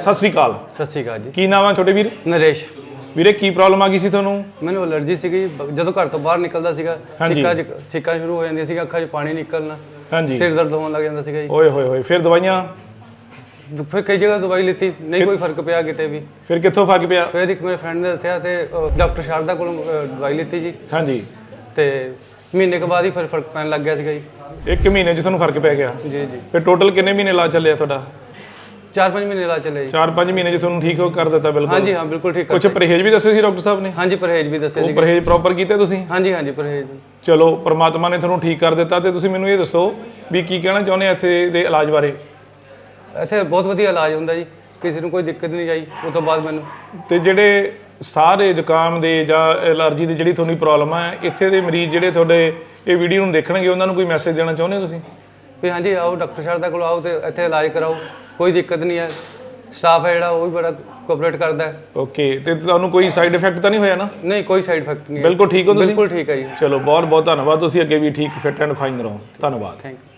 ਸਤਿ ਸ੍ਰੀ ਅਕਾਲ। ਸਤਿ ਸ਼੍ਰੀ ਅਕਾਲ ਜੀ। ਕੀ ਨਾਮ ਆ ਤੁਹਾਡੇ ਵੀਰ? ਨਰੇਸ਼। ਵੀਰੇ ਕੀ ਪ੍ਰੋਬਲਮ ਆ ਗਈ ਸੀ ਤੁਹਾਨੂੰ? ਮੈਨੂੰ ਅਲਰਜੀ ਸੀਗੀ। ਬ- ਜਦੋਂ ਘਰ ਤੋਂ ਬਾਹਰ ਨਿਕਲਦਾ ਸੀਗਾ ਹਾਂਜੀ। ਛਿੱਕਾਂ ਛਿੱਕਾਂ ਸ਼ੁਰੂ ਹੋ ਜਾਂਦੀਆਂ ਸੀਗਾ ਅੱਖਾਂ 'ਚ ਪਾਣੀ ਨਿਕਲਣਾ। ਹਾਂਜੀ। ਸਿਰ ਦਰਦ ਹੋਣ ਲੱਗ ਜਾਂਦਾ ਸੀਗਾ ਜੀ। ਓਏ ਹੋਏ ਹੋਏ ਫਿਰ ਦਵਾਈਆਂ? ਫਿਰ ਕਈ ਜਗ੍ਹਾ ਦਵਾਈ ਲਿੱਤੀ। ਨਹੀਂ ਕੋਈ ਫ਼ਰਕ ਪਿਆ ਕਿਤੇ ਵੀ। ਫਿਰ ਕਿੱਥੋਂ ਫ਼ਰਕ ਪਿਆ? ਫਿਰ ਇੱਕ ਮੇਰੇ ਫਰੈਂਡ ਨੇ ਦੱਸਿਆ ਤੇ ਡਾਕਟਰ ਸ਼ਾਰਦਾ ਕੋਲੋਂ ਦਵਾਈ ਲਿੱਤੀ ਜੀ। ਹਾਂਜੀ। ਤੇ ਮਹੀਨੇ ਕੁ ਬਾਅਦ ਹੀ ਫਿਰ ਫ਼ਰਕ ਪੈਣ ਲੱਗ ਗਿਆ ਸੀਗਾ ਜੀ। ਇੱਕ ਮਹੀਨੇ 'ਚ ਤੁਹਾਨੂੰ ਫ਼ਰਕ ਪੈ ਗਿਆ। ਜੀ ਜੀ। ਫਿਰ ਟੋਟਲ ਕਿੰਨੇ ਮਹੀਨੇ ਲਾ ਚੱਲਿਆ ਤੁਹਾਡਾ? 4-5 ਮਹੀਨੇ ਲਾ ਚੱਲੇ ਜੀ। 4-5 ਮਹੀਨੇ 'ਚ ਤੁਹਾਨੂੰ ਠੀਕ ਹੋ ਕਰ ਦਿੱਤਾ ਬਿਲਕੁਲ। ਹਾਂਜੀ ਹਾਂ ਬਿਲਕੁਲ ਠੀਕ ਕੁਝ ਪਰਹੇਜ਼ ਵੀ ਦੱਸੇ ਸੀ ਡਾਕਟਰ ਸਾਹਿਬ ਨੇ? ਹਾਂਜੀ ਪਰਹੇਜ਼ ਵੀ ਦੱਸਿਆ ਉਹ ਜੀ ਪਰਹੇਜ਼ ਪ੍ਰੋਪਰ ਕੀਤੇ ਤੁਸੀਂ? ਹਾਂਜੀ ਹਾਂਜੀ ਪਰਹੇਜ਼। ਚਲੋ ਪ੍ਰਮਾਤਮਾ ਨੇ ਤੁਹਾਨੂੰ ਠੀਕ ਕਰ ਦਿੱਤਾ ਤੇ ਤੁਸੀਂ ਮੈਨੂੰ ਇਹ ਦੱਸੋ ਵੀ ਕੀ ਕਹਿਣਾ ਚਾਹੁੰਦੇ ਆ ਇੱਥੇ ਦੇ ਇਲਾਜ ਬਾਰੇ? ਇੱਥੇ ਬਹੁਤ ਵਧੀਆ ਇਲਾਜ ਹੁੰਦਾ ਜੀ। ਕਿਸੇ ਨੂੰ ਕੋਈ ਦਿੱਕਤ ਨਹੀਂ ਆਈ ਉਸ ਤੋਂ ਬਾਅਦ ਮੈਨੂੰ। ਤੇ ਜਿਹੜੇ ਸਾਰੇ ਜ਼ੁਕਾਮ ਦੇ ਜਾਂ ਐਲਰਜੀ ਦੀ ਜਿਹੜੀ ਤੁਹਾਨੂੰ ਪ੍ਰੋਬਲਮ ਹੈ ਇੱਥੇ ਦੇ ਮਰੀਜ਼ ਜਿਹੜੇ ਤੁਹਾਡੇ ਇਹ ਵੀਡੀਓ ਨੂੰ ਦੇਖਣਗੇ ਉਹਨਾਂ ਨੂੰ ਕੋਈ ਮੈਸੇਜ ਦੇਣਾ ਚਾਹੁੰਦੇ ਹੋ ਤੁਸੀਂ? ਵੀ ਹਾਂਜੀ ਆਓ ਡਾਕਟਰ ਸ਼ਾਰਦਾ ਕੋਲ ਆਓ ਤੇ ਇੱਥੇ ਇਲਾਜ ਕਰਾਓ ਕੋਈ ਦਿੱਕਤ ਨਹੀਂ ਹੈ। ਸਟਾਫ ਹੈ ਜਿਹੜਾ ਉਹ ਵੀ ਬੜਾ ਕੋਆਪਰੇਟ ਕਰਦਾ ਹੈ। ਓਕੇ ਤੇ ਤੁਹਾਨੂੰ ਕੋਈ ਸਾਈਡ ਇਫੈਕਟ ਤਾਂ ਨਹੀਂ ਹੋਇਆ ਨਾ? ਨਹੀਂ ਕੋਈ ਸਾਈਡ ਇਫੈਕਟ ਨਹੀਂ ਹੈ। ਬਿਲਕੁਲ ਠੀਕ ਹੋ ਤੁਸੀਂ? ਬਿਲਕੁਲ ਠੀਕ ਹੈ ਜੀ। ਚਲੋ ਬਹੁਤ ਬਹੁਤ ਧੰਨਵਾਦ ਤੁਸੀਂ ਅੱਗੇ ਵੀ ਠੀਕ ਫਿਟ ਐਂਡ ਫਾਈਨ ਰਹੋ। ਧੰਨਵਾਦ। Thank you